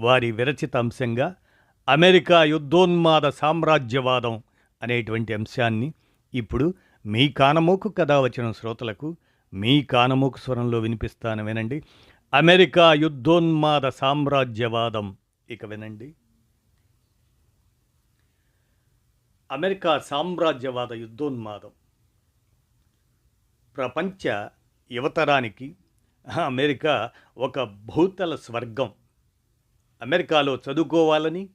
వారి విరచిత అంశంగా అమెరికా యుద్ధోన్మాద సామ్రాజ్యవాదం అనేటువంటి అంశాన్ని ఇప్పుడు మీ కానమోకు కథ వచ్చిన శ్రోతలకు మీ కానమోకు స్వరంలో వినిపిస్తాను వినండి అమెరికా యుద్ధోన్మాద సామ్రాజ్యవాదం ఇక వినండి. అమెరికా సామ్రాజ్యవాద యుద్ధోన్మాదం. ప్రపంచ యువతరానికి అమెరికా ఒక భూతల స్వర్గం. అమెరికాలో చదువుకోవాలని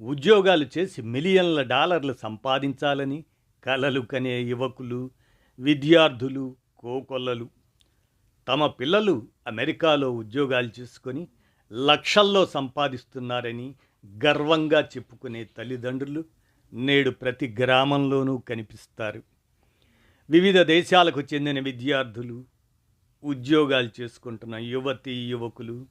ఉద్యోగాలు చేసి మిలియన్ల డాలర్లు సంపాదించాలని కలలు కనే యువకులు విద్యార్థులు కోకొల్లలు. తమ పిల్లలు అమెరికాలో ఉద్యోగాలు చేసుకొని లక్షల్లో సంపాదిస్తున్నారని గర్వంగా చెప్పుకునే తల్లిదండ్రులు నేడు ప్రతి గ్రామంలోనూ కనిపిస్తారు. వివిధ దేశాలకు చెందిన విద్యార్థులు ఉద్యోగాలు చేసుకుంటున్న యువతి యువకులు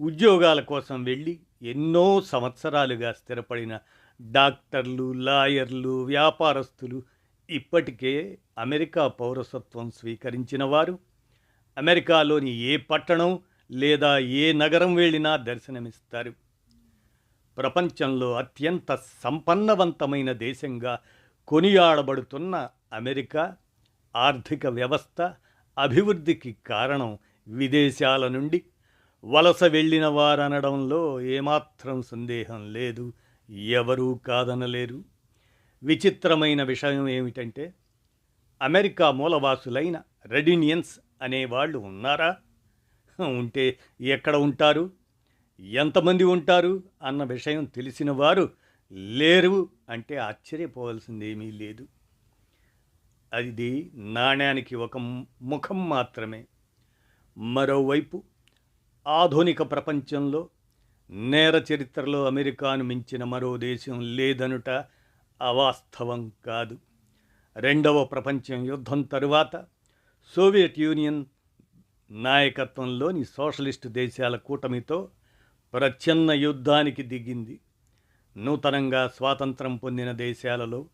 ఉద్యోగాల కోసం వెళ్ళి ఎన్నో సంవత్సరాలుగా స్థిరపడిన డాక్టర్లు లాయర్లు వ్యాపారస్తులు ఇప్పటికే అమెరికా పౌరసత్వం స్వీకరించిన వారు. అమెరికాలోని ఏ పట్టణం లేదా ఏ నగరం వెళ్ళినా దర్శనమిస్తారు. ప్రపంచంలో అత్యంత సంపన్నవంతమైన దేశంగా కొనియాడబడుతున్న అమెరికా ఆర్థిక వ్యవస్థ అభివృద్ధికి కారణం విదేశాల నుండి వలస వెళ్ళిన వారనడంలో ఏమాత్రం సందేహం లేదు. ఎవరూ కాదనలేరు. విచిత్రమైన విషయం ఏమిటంటే అమెరికా మూలవాసులైన రెడినియన్స్ అనేవాళ్ళు ఉన్నారా? ఉంటే ఎక్కడ ఉంటారు? ఎంతమంది ఉంటారు? అన్న విషయం తెలిసిన వారు లేరు అంటే ఆశ్చర్యపోవాల్సిందేమీ లేదు. అది నాణ్యానికి ఒక ముఖం మాత్రమే. మరోవైపు ఆధునిక ప్రపంచంలో నేర చరిత్రలో అమెరికాను మించిన మరో దేశం లేదనుట అవాస్తవం కాదు. రెండవ ప్రపంచం యుద్ధం తరువాత సోవియట్ యూనియన్ నాయకత్వంలోని సోషలిస్టు దేశాల కూటమితో ప్రచ్ఛన్న యుద్ధానికి దిగింది. నూతనంగా స్వాతంత్రం పొందిన దేశాలలో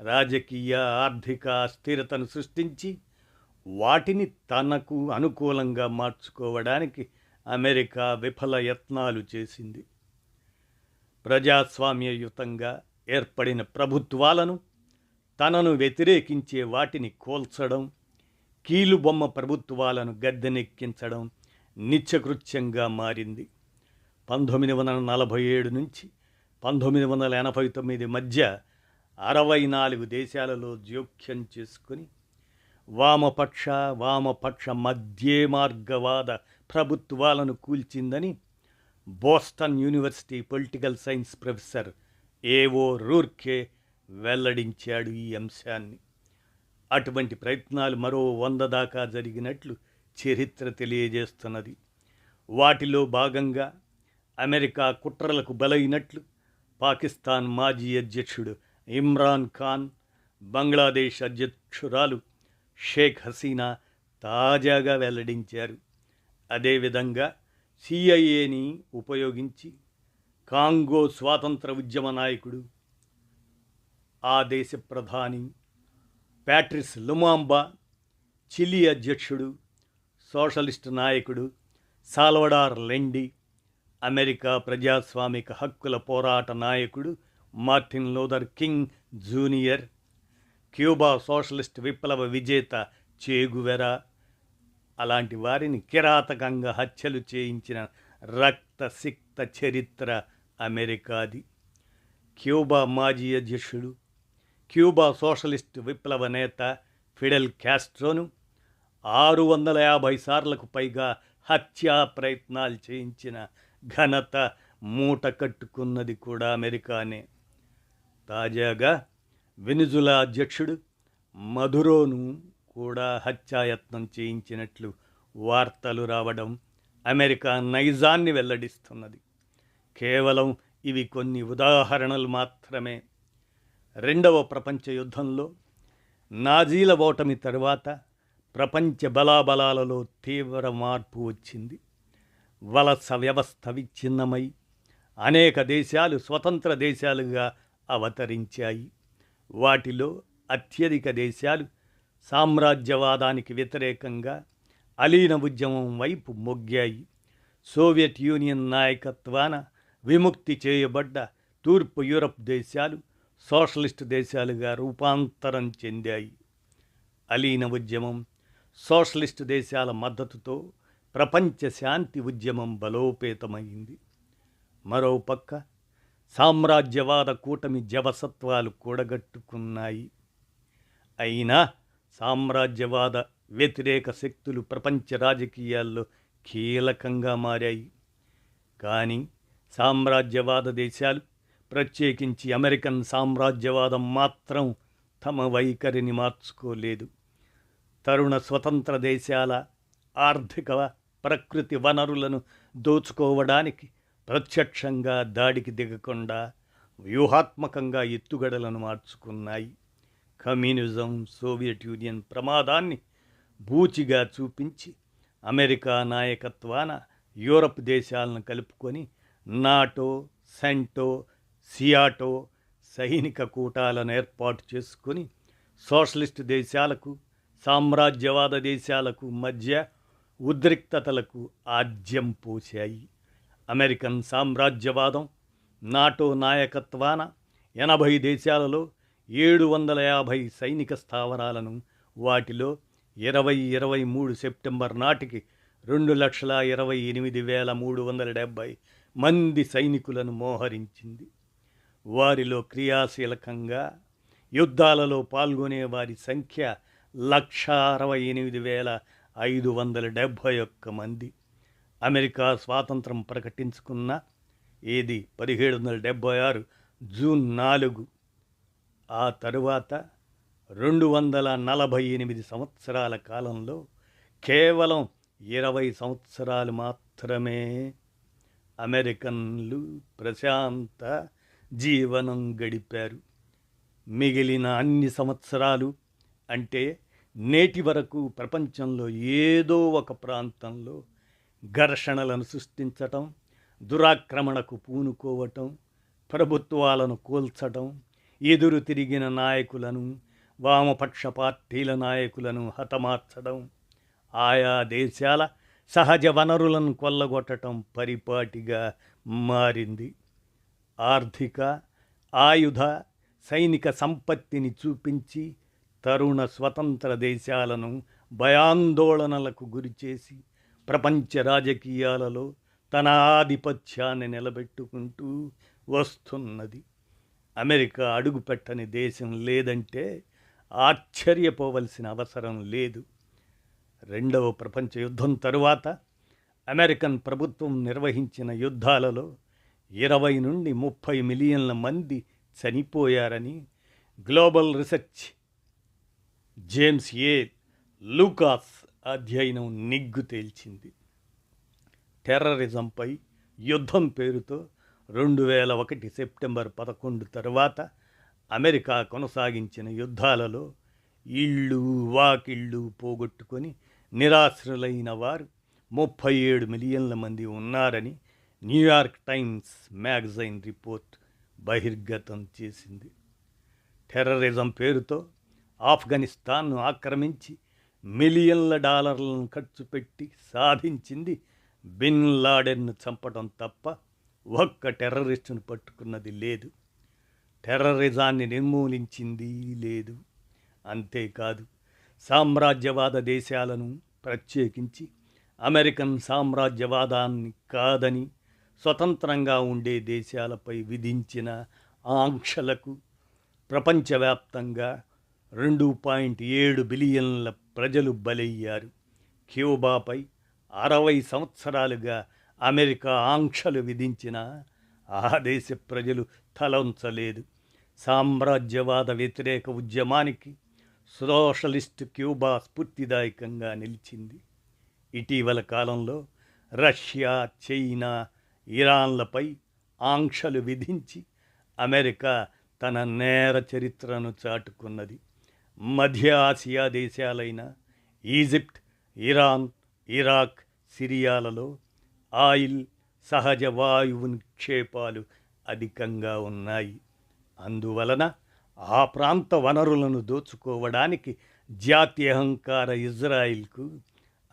రాజకీయ ఆర్థిక అస్థిరతను సృష్టించి వాటిని తనకు అనుకూలంగా మార్చుకోవడానికి అమెరికా విఫల యత్నాలు చేసింది. ప్రజాస్వామ్యయుతంగా ఏర్పడిన ప్రభుత్వాలను తనను వ్యతిరేకించే వాటిని కోల్చడం కీలుబొమ్మ ప్రభుత్వాలను గద్దెనెక్కించడం నిత్యకృత్యంగా మారింది. పంతొమ్మిది వందల నలభై ఏడు నుంచి పంతొమ్మిది వందల ఎనభై తొమ్మిది మధ్య అరవై నాలుగు దేశాలలో జోక్యం చేసుకుని వామపక్ష వామపక్ష మధ్యే మార్గవాద ప్రభుత్వాలను కూల్చిందని Boston university political science professor ఏవో రూర్కే వెల్లడించాడు ఈ అంశాన్ని. అటువంటి ప్రయత్నాలు మరో వంద దాకా జరిగినట్లు చరిత్ర తెలియజేస్తున్నది. వాటిలో భాగంగా అమెరికా కుట్రలకు బలైనట్లు పాకిస్తాన్ మాజీ అధ్యక్షుడు ఇమ్రాన్ ఖాన్ బంగ్లాదేశ్ అధ్యక్షురాలు షేక్ హసీనా తాజాగా వెల్లడించారు. అదేవిధంగా సిఐఏని ఉపయోగించి కాంగో స్వాతంత్ర ఉద్యమ నాయకుడు ఆ దేశ ప్రధాని ప్యాట్రిస్ లుమాంబా చిలీ అధ్యక్షుడు సోషలిస్ట్ నాయకుడు సాల్వడార్ లెండి అమెరికా ప్రజాస్వామిక హక్కుల పోరాట నాయకుడు Martin Luther King junior Cuba socialist విప్లవ విజేత చేగువెరా. అలాంటి వారిని కిరాతకంగా హత్యలు చేయించిన రక్తసిక్త చరిత్ర అమెరికాది. క్యూబా మాజీ అధ్యక్షుడు క్యూబా సోషలిస్ట్ విప్లవ నేత ఫిడెల్ క్యాస్ట్రోను ఆరు వందల యాభై సార్లకు పైగా హత్యా ప్రయత్నాలు చేయించిన ఘనత మూట కట్టుకున్నది కూడా అమెరికానే. తాజాగా వెనుజులా అధ్యక్షుడు మధురోను కూడా హత్యాయత్నం చేయించినట్లు వార్తలు రావడం అమెరికా నైజాన్ని వెల్లడిస్తున్నది. కేవలం ఇవి కొన్ని ఉదాహరణలు మాత్రమే. రెండవ ప్రపంచ యుద్ధంలో నాజీల ఓటమి తరువాత ప్రపంచ బలాబలాలలో తీవ్ర మార్పు వచ్చింది. వలస వ్యవస్థ విచ్ఛిన్నమై అనేక దేశాలు స్వతంత్ర దేశాలుగా అవతరించాయి. వాటిలో అత్యధిక దేశాలు సామ్రాజ్యవాదానికి వ్యతిరేకంగా అలీన ఉద్యమం వైపు మొగ్గాయి. సోవియట్ యూనియన్ నాయకత్వాన విముక్తి చేయబడ్డ తూర్పు యూరప్ దేశాలు సోషలిస్ట్ దేశాలుగా రూపాంతరం చెందాయి. అలీన ఉద్యమం సోషలిస్ట్ దేశాల మద్దతుతో ప్రపంచ శాంతి ఉద్యమం బలోపేతమైంది. మరోపక్క సామ్రాజ్యవాద కూటమి జవసత్వాలు కూడగట్టుకున్నాయి. అయినా సామ్రాజ్యవాద వ్యతిరేక శక్తులు ప్రపంచ రాజకీయాల్లో కీలకంగా మారాయి. కానీ సామ్రాజ్యవాద దేశాలు ప్రత్యేకించి అమెరికన్ సామ్రాజ్యవాదం మాత్రం తమ వైఖరిని మార్చుకోలేదు. తరుణ స్వతంత్ర దేశాల ఆర్థిక ప్రకృతి వనరులను దోచుకోవడానికి ప్రత్యక్షంగా దాడికి దిగకుండా వ్యూహాత్మకంగా ఎత్తుగడలను మార్చుకున్నాయి. కమ్యూనిజం సోవియట్ యూనియన్ ప్రమాదాన్ని బూచిగా చూపించి అమెరికా నాయకత్వాన యూరప్ దేశాలను కలుపుకొని నాటో సెంటో సియాటో సైనిక కూటాలను ఏర్పాటు చేసుకొని సోషలిస్ట్ దేశాలకు సామ్రాజ్యవాద దేశాలకు మధ్య ఉద్రిక్తతలకు ఆద్యం పోశాయి. అమెరికన్ సామ్రాజ్యవాదం నాటో నాయకత్వాన ఎనభై దేశాలలో ఏడు వందల యాభై సైనిక స్థావరాలను వాటిలో ఇరవై ఇరవై మూడు సెప్టెంబర్ నాటికి రెండు లక్షల ఇరవై ఎనిమిది వేల మూడు వందల డెబ్భై మంది సైనికులను మోహరించింది. వారిలో క్రియాశీలకంగా యుద్ధాలలో పాల్గొనే వారి సంఖ్య లక్ష అరవై ఎనిమిది వేల ఐదు వందల డెబ్భై ఒక్క మంది. అమెరికా స్వాతంత్రం ప్రకటించుకున్న ఏది? పదిహేడు వందల డెబ్భై ఆరు జూన్ నాలుగు. ఆ తరువాత రెండు వందల నలభై ఎనిమిది సంవత్సరాల కాలంలో కేవలం ఇరవై సంవత్సరాలు మాత్రమే అమెరికన్లు ప్రశాంత జీవనం గడిపారు. మిగిలిన అన్ని సంవత్సరాలు అంటే నేటి వరకు ప్రపంచంలో ఏదో ఒక ప్రాంతంలో ఘర్షణలను సృష్టించటం దురాక్రమణకు పూనుకోవటం ప్రభుత్వాలను కోల్చటం ఎదురు తిరిగిన నాయకులను వామపక్ష పార్టీల నాయకులను హతమార్చడం ఆయా దేశాల సహజ వనరులను కొల్లగొట్టడం పరిపాటిగా మారింది. ఆర్థిక ఆయుధ సైనిక సంపత్తిని చూపించి తరుణ స్వతంత్ర దేశాలను భయాందోళనలకు గురిచేసి ప్రపంచ రాజకీయాలలో తన ఆధిపత్యాన్ని నిలబెట్టుకుంటూ వస్తున్నది. అమెరికా అడుగుపెట్టని దేశం లేదంటే ఆశ్చర్యపోవలసిన అవసరం లేదు. రెండవ ప్రపంచ యుద్ధం తరువాత అమెరికన్ ప్రభుత్వం నిర్వహించిన యుద్ధాలలో ఇరవై నుండి ముప్పై మిలియన్ల మంది చనిపోయారని global research James A Lucas అధ్యయనం నిగ్గు తేల్చింది. టెర్రరిజంపై యుద్ధం పేరుతో రెండు వేల ఒకటి సెప్టెంబర్ పదకొండు తరువాత అమెరికా కొనసాగించిన యుద్ధాలలో ఇళ్ళు వాకిళ్ళు పోగొట్టుకొని నిరాశ్రులైన వారు ముప్పై ఏడు మిలియన్ల మంది ఉన్నారని న్యూయార్క్ టైమ్స్ మ్యాగజైన్ రిపోర్ట్ బహిర్గతం చేసింది. టెర్రరిజం పేరుతో ఆఫ్ఘనిస్తాన్ను ఆక్రమించి మిలియన్ల డాలర్లను ఖర్చు పెట్టి సాధించింది బిన్ లాడెన్ను చంపడం తప్ప ఒక్క టెర్రరిస్టును పట్టుకున్నది లేదు. టెర్రరిజాన్ని నిర్మూలించింది లేదు. అంతేకాదు సామ్రాజ్యవాద దేశాలను ప్రత్యేకించి అమెరికన్ సామ్రాజ్యవాదాన్ని కాదని స్వతంత్రంగా ఉండే దేశాలపై విధించిన ఆంక్షలకు ప్రపంచవ్యాప్తంగా రెండు పాయింట్ ఏడు బిలియన్ల ప్రజలు బలయ్యారు. క్యూబాపై అరవై సంవత్సరాలుగా అమెరికా ఆంక్షలు విధించిన ఆ దేశ ప్రజలు తలంచలేదు. సామ్రాజ్యవాద వ్యతిరేక ఉద్యమానికి సోషలిస్ట్ క్యూబా స్ఫూర్తిదాయకంగా నిలిచింది. ఇటీవల కాలంలో రష్యా చైనా ఇరాన్లపై ఆంక్షలు విధించి అమెరికా తన నేర చరిత్రను చాటుకున్నది. మధ్య ఆసియా దేశాలైన ఈజిప్ట్ ఇరాన్ ఇరాక్ సిరియాలలో ఆయిల్ సహజ వాయువు నిక్షేపాలు అధికంగా ఉన్నాయి. అందువలన ఆ ప్రాంత వనరులను దోచుకోవడానికి జాత్యహంకార ఇజ్రాయిల్కు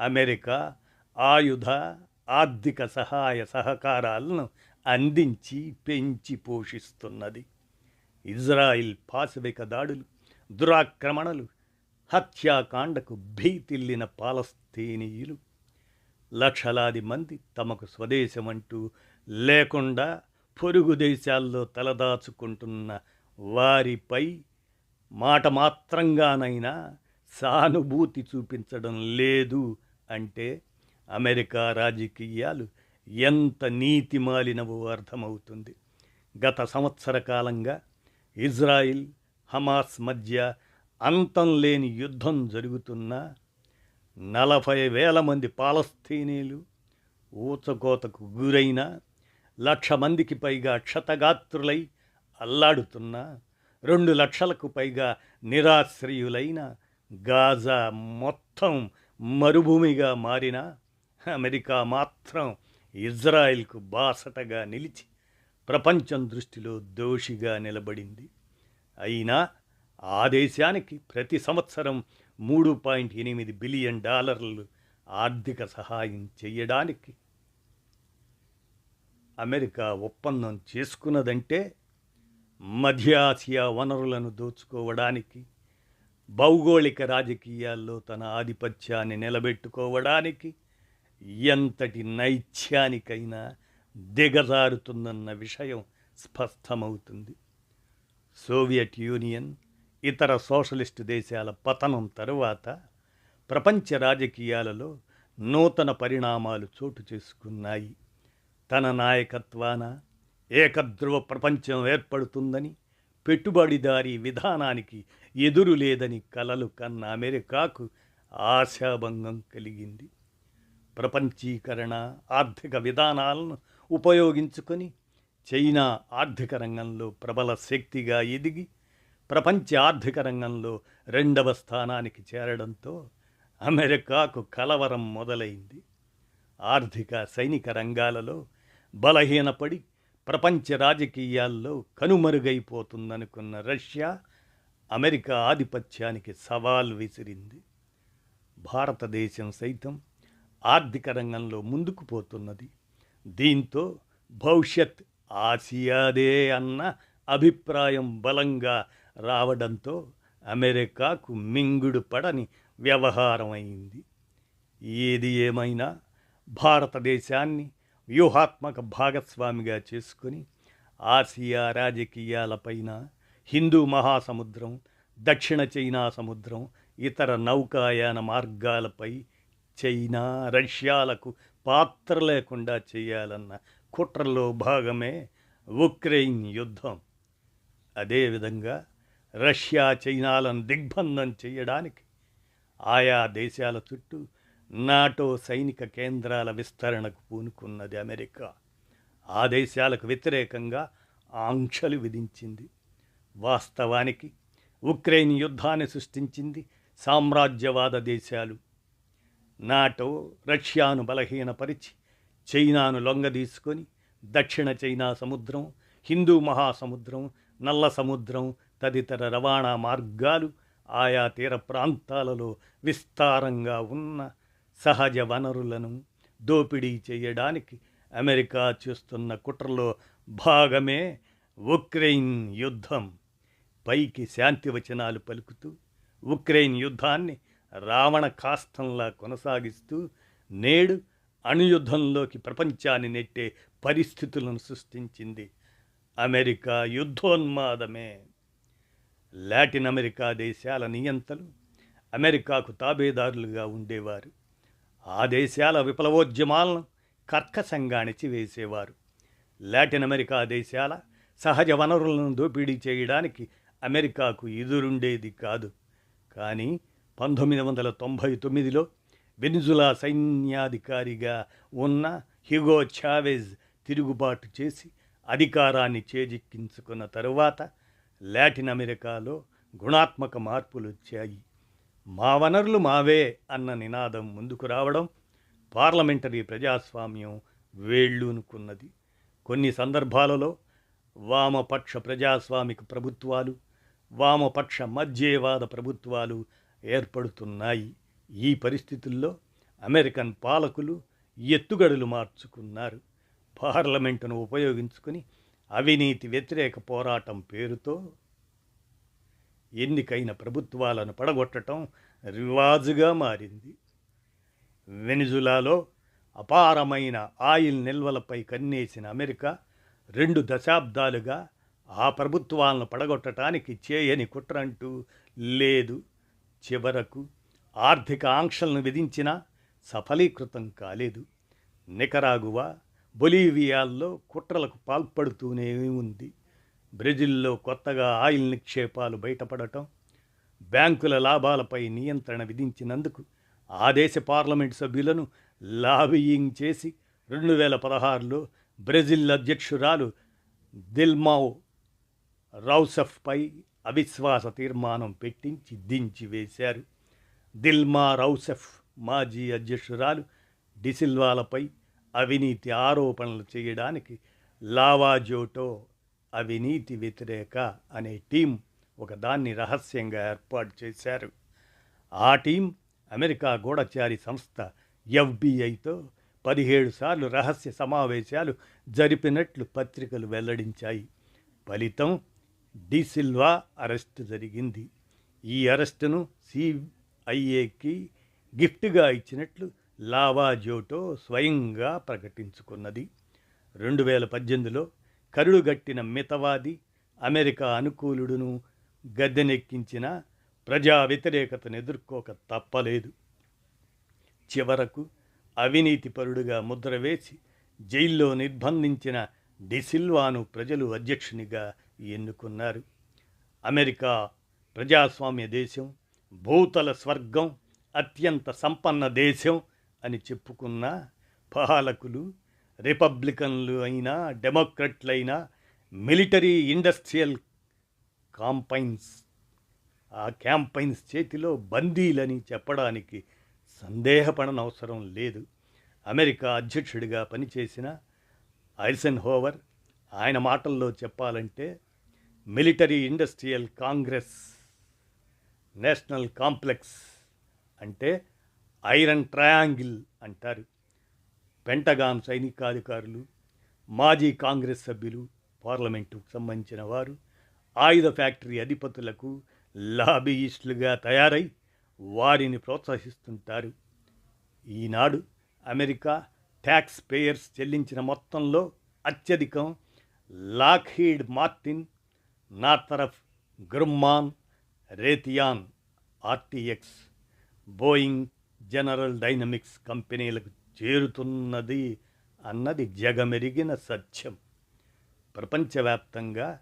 అమెరికా ఆయుధ ఆర్థిక సహాయ సహకారాలను అందించి పెంచి పోషిస్తున్నది. ఇజ్రాయిల్ పాశవిక దాడులు దురాక్రమణలు హత్యాకాండకు భీతిల్లిన పాలస్తీనీయులు. లక్షలాది మంది తమకు స్వదేశమంటూ లేకుండా పొరుగు దేశాల్లో తలదాచుకుంటున్న వారిపై మాట మాత్రంగానైనా సానుభూతి చూపించడం లేదు అంటే అమెరికా రాజకీయాలు ఎంత నీతిమాలినవో అర్థమవుతుంది. గత సంవత్సర కాలంగా ఇజ్రాయిల్ హమాస్ మధ్య అంతం లేని యుద్ధం జరుగుతున్నా నలభై వేల మంది పాలస్తీనీలు ఊచకోతకు గురైన లక్ష మందికి పైగా క్షతగాత్రులై అల్లాడుతున్న రెండు లక్షలకు పైగా నిరాశ్రయులైన గాజా మొత్తం మరుభూమిగా మారిన అమెరికా మాత్రం ఇజ్రాయిల్కు బాసటగా నిలిచి ప్రపంచం దృష్టిలో దోషిగా నిలబడింది. అయినా ఆ దేశానికి ప్రతి సంవత్సరం మూడు పాయింట్ ఎనిమిది బిలియన్ డాలర్లు ఆర్థిక సహాయం చేయడానికి అమెరికా ఒప్పందం చేసుకున్నదంటే మధ్య ఆసియా వనరులను దోచుకోవడానికి భౌగోళిక రాజకీయాల్లో తన ఆధిపత్యాన్ని నిలబెట్టుకోవడానికి ఎంతటి నైత్యానికైనా దిగజారుతుందన్న విషయం స్పష్టమవుతుంది. సోవియట్ యూనియన్ ఇతర సోషలిస్టు దేశాల పతనం తరువాత ప్రపంచ రాజకీయాలలో నూతన పరిణామాలు చోటు చేసుకున్నాయి. తన నాయకత్వాన ఏకధ్రువ ప్రపంచం ఏర్పడుతుందని పెట్టుబడిదారీ విధానానికి ఎదురు లేదని కలలు కన్న అమెరికాకు ఆశాభంగం కలిగింది. ప్రపంచీకరణ ఆర్థిక విధానాలను ఉపయోగించుకొని చైనా ఆర్థిక రంగంలో ప్రబల శక్తిగా ఎదిగి ప్రపంచ ఆర్థిక రంగంలో రెండవ స్థానానికి చేరడంతో అమెరికాకు కలవరం మొదలైంది. ఆర్థిక సైనిక రంగాలలో బలహీనపడి ప్రపంచ రాజకీయాల్లో కనుమరుగైపోతుందనుకున్న రష్యా అమెరికా ఆధిపత్యానికి సవాల్ విసిరింది. భారతదేశం సైతం ఆర్థిక రంగంలో ముందుకు పోతున్నది. దీంతో భవిష్యత్ ఆసియాదే అన్న అభిప్రాయం బలంగా రావడంతో అమెరికాకు మింగుడు పడని వ్యవహారమైంది. ఏది ఏమైనా భారతదేశాన్ని వ్యూహాత్మక భాగస్వామిగా చేసుకొని ఆసియా రాజకీయాలపైన హిందూ మహాసముద్రం దక్షిణ చైనా సముద్రం ఇతర నౌకాయాన మార్గాలపై చైనా రష్యాలకు పాత్ర లేకుండా చేయాలన్న కుట్రలో భాగమే ఉక్రెయిన్ యుద్ధం. అదేవిధంగా రష్యా చైనాలను దిగ్బంధం చేయడానికి ఆయా దేశాల చుట్టూ నాటో సైనిక కేంద్రాల విస్తరణకు పూనుకున్నది అమెరికా. ఆ దేశాలకు వ్యతిరేకంగా ఆంక్షలు విధించింది. వాస్తవానికి ఉక్రెయిన్ యుద్ధాన్ని సృష్టించింది సామ్రాజ్యవాద దేశాలు. నాటో రష్యాను బలహీనపరిచి చైనాను లొంగదీసుకొని దక్షిణ చైనా సముద్రం హిందూ మహాసముద్రం నల్ల సముద్రం తదితర రవాణా మార్గాలు ఆయా తీర ప్రాంతాలలో విస్తారంగా ఉన్న సహజ వనరులను దోపిడీ చేయడానికి అమెరికా చేస్తున్న కుట్రలో భాగమే ఉక్రెయిన్ యుద్ధం. పైకి శాంతి వచనాలు పలుకుతూ ఉక్రెయిన్ యుద్ధాన్ని రావణ కాష్టంలా కొనసాగిస్తూ నేడు అణుయుద్ధంలోకి ప్రపంచాన్ని నెట్టే పరిస్థితులను సృష్టించింది అమెరికా యుద్ధోన్మాదమే. లాటిన్ అమెరికా దేశాల నియంతలు అమెరికాకు తాబేదారులుగా ఉండేవారు. ఆ దేశాల విప్లవోద్యమాలను కర్కశంగా అణిచివేసేవారు. లాటిన్ అమెరికా దేశాల సహజ వనరులను దోపిడీ చేయడానికి అమెరికాకు ఎదురుండేది కాదు. కానీ పంతొమ్మిది వందల తొంభై తొమ్మిదిలో వెనిజులా సైన్యాధికారిగా ఉన్న హిగో చావెజ్ తిరుగుబాటు చేసి అధికారాన్ని చేజిక్కించుకున్న తరువాత లాటిన్ అమెరికాలో గుణాత్మక మార్పులు వచ్చాయి మా వనరులు మావే అన్న నినాదం ముందుకు రావడం పార్లమెంటరీ ప్రజాస్వామ్యం వేళ్ళూనుకున్నది. కొన్ని సందర్భాలలో వామపక్ష ప్రజాస్వామిక ప్రభుత్వాలు వామపక్ష మధ్యేవాద ప్రభుత్వాలు ఏర్పడుతున్నాయి. ఈ పరిస్థితుల్లో అమెరికన్ పాలకులు ఎత్తుగడలు మార్చుకున్నారు. పార్లమెంటును ఉపయోగించుకుని అవినీతి వ్యతిరేక పోరాటం పేరుతో ఎన్నికైన ప్రభుత్వాలను పడగొట్టడం రివాజుగా మారింది. వెనిజులాలో అపారమైన ఆయిల్ నిల్వలపై కన్నేసిన అమెరికా రెండు దశాబ్దాలుగా ఆ ప్రభుత్వాలను పడగొట్టడానికి చేయని కుట్రంటూ లేదు. చివరకు ఆర్థిక ఆంక్షలను విధించినా సఫలీకృతం కాలేదు. నికరాగువా బొలీవియాల్లో కుట్రలకు పాల్పడుతూనే ఉంది. బ్రెజిల్లో కొత్తగా ఆయిల్ నిక్షేపాలు బయటపడటం బ్యాంకుల లాభాలపై నియంత్రణ విధించినందుకు ఆ దేశ పార్లమెంట్ సభ్యులను లాబియింగ్ చేసి రెండు వేల పదహారులో బ్రెజిల్ అధ్యక్షురాలు దిల్మావ్ రౌసఫ్పై అవిశ్వాస తీర్మానం పెట్టించి దించి వేశారు దిల్మా రౌసెఫ్ మాజీ అధ్యక్షురాలు డిసిల్వాలపై అవినీతి ఆరోపణలు చేయడానికి లావాజోటో అవినీతి వ్యతిరేక అనే టీం ఒకదాన్ని రహస్యంగా ఏర్పాటు చేశారు. ఆ టీం అమెరికా గూఢచారి సంస్థ ఎఫ్బిఐతో పదిహేడు సార్లు రహస్య సమావేశాలు జరిపినట్లు పత్రికలు వెల్లడించాయి. ఫలితం డిసిల్వా అరెస్టు జరిగింది. ఈ అరెస్టును సి ఐఏకి గిఫ్ట్గా ఇచ్చినట్లు లావాజోటో స్వయంగా ప్రకటించుకున్నది. రెండు వేల పద్దెనిమిదిలో కరుడుగట్టిన మితవాది అమెరికా అనుకూలుడును గద్దెనెక్కించిన ప్రజా వ్యతిరేకతను ఎదుర్కోక తప్పలేదు. చివరకు అవినీతిపరుడుగా ముద్ర వేసి జైల్లో నిర్బంధించిన డిసిల్వాను ప్రజలు అధ్యక్షునిగా ఎన్నుకున్నారు. అమెరికా ప్రజాస్వామ్య దేశం భూతల స్వర్గం అత్యంత సంపన్న దేశం అని చెప్పుకున్న పాలకులు రిపబ్లికన్లు అయినా డెమోక్రట్లైనా మిలిటరీ ఇండస్ట్రియల్ కాంపైన్స్ ఆ క్యాంపైన్స్ చేతిలో బందీలని చెప్పడానికి సందేహపడనవసరం లేదు. అమెరికా అధ్యక్షుడిగా పనిచేసిన ఐసెన్ హోవర్ ఆయన మాటల్లో చెప్పాలంటే military industrial congress national complex అంటే ఐరన్ ట్రయాంగిల్ అంటారు. పెంటగాన్ సైనికాధికారులు మాజీ కాంగ్రెస్ సభ్యులు పార్లమెంటుకు సంబంధించిన వారు ఆయుధ ఫ్యాక్టరీ అధిపతులకు లాబీయిస్టులుగా తయారై వారిని ప్రోత్సహిస్తుంటారు. ఈనాడు అమెరికా ట్యాక్స్ పేయర్స్ చెల్లించిన మొత్తంలో అత్యధికం Lockheed Martin Northrop Grumman Raytheon RTX Boeing General Dynamics కంపెనీలకు చేరుతున్నది అన్నది జగమెరిగిన సత్యం. ప్రపంచవ్యాప్తంగా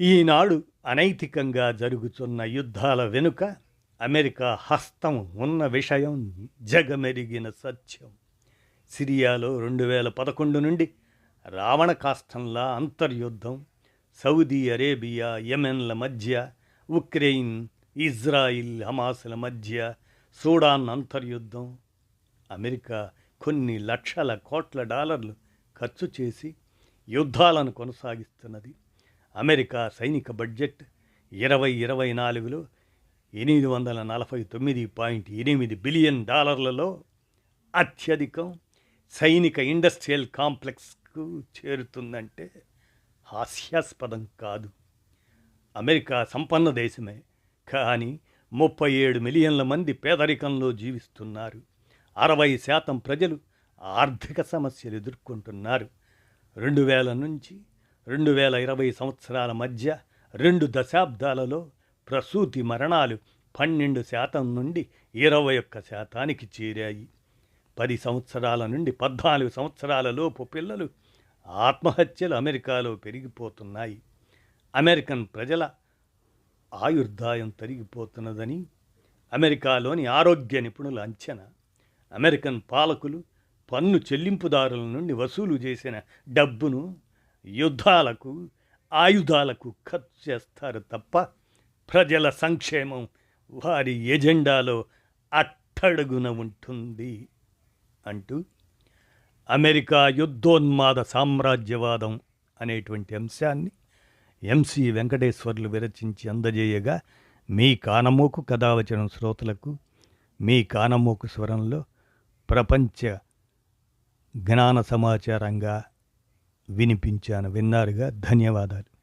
ఈనాడు అనైతికంగా జరుగుతున్న యుద్ధాల వెనుక అమెరికా హస్తం ఉన్న విషయం జగమెరిగిన సత్యం. సిరియాలో రెండు వేల పదకొండు నుండి రావణ కాష్టంలా అంతర్యుద్ధం సౌదీ అరేబియా యెమెన్ల మధ్య ఉక్రెయిన్ ఇజ్రాయిల్ హమాసుల మధ్య సూడాన్ అంతర్యుద్ధం. అమెరికా కొన్ని లక్షల కోట్ల డాలర్లు ఖర్చు చేసి యుద్ధాలను కొనసాగిస్తున్నది. అమెరికా సైనిక బడ్జెట్ ఇరవై ఇరవై నాలుగులో ఎనిమిది వందల నలభై తొమ్మిది పాయింట్ ఎనిమిది బిలియన్ డాలర్లలో అత్యధికం సైనిక ఇండస్ట్రియల్ కాంప్లెక్స్కు చేరుతుందంటే హాస్యాస్పదం కాదు. అమెరికా సంపన్న దేశమే. కానీ ముప్పై ఏడు మిలియన్ల మంది పేదరికంలో జీవిస్తున్నారు. అరవై శాతం ప్రజలు ఆర్థిక సమస్యలు ఎదుర్కొంటున్నారు. రెండు వేల నుంచి రెండు వేల ఇరవై సంవత్సరాల మధ్య రెండు దశాబ్దాలలో ప్రసూతి మరణాలు పన్నెండు శాతం నుండి ఇరవై ఒక్క శాతానికి చేరాయి. పది సంవత్సరాల నుండి పద్నాలుగు సంవత్సరాల లోపు పిల్లలు ఆత్మహత్యలు అమెరికాలో పెరిగిపోతున్నాయి. అమెరికన్ ప్రజల ఆయుర్దాయం తరిగిపోతున్నదని అమెరికాలోని ఆరోగ్య నిపుణుల అంచనా అమెరికన్ పాలకులు పన్ను చెల్లింపుదారుల నుండి వసూలు చేసిన డబ్బును యుద్ధాలకు ఆయుధాలకు ఖర్చు చేస్తారు తప్ప ప్రజల సంక్షేమం వారి ఎజెండాలో అట్టడుగున ఉంటుంది అంటూ అమెరికా యుద్ధోన్మాద సామ్రాజ్యవాదం అనేటువంటి అంశాన్ని ఎంసి వెంకటేశ్వర్లు విరచించి అందజేయగా మీ కానమోకు కథావచనం శ్రోతలకు మీ కానమోకు స్వరంలో ప్రపంచ జ్ఞాన సమాచారంగా వినిపించాను. విన్నారుగా? ధన్యవాదాలు.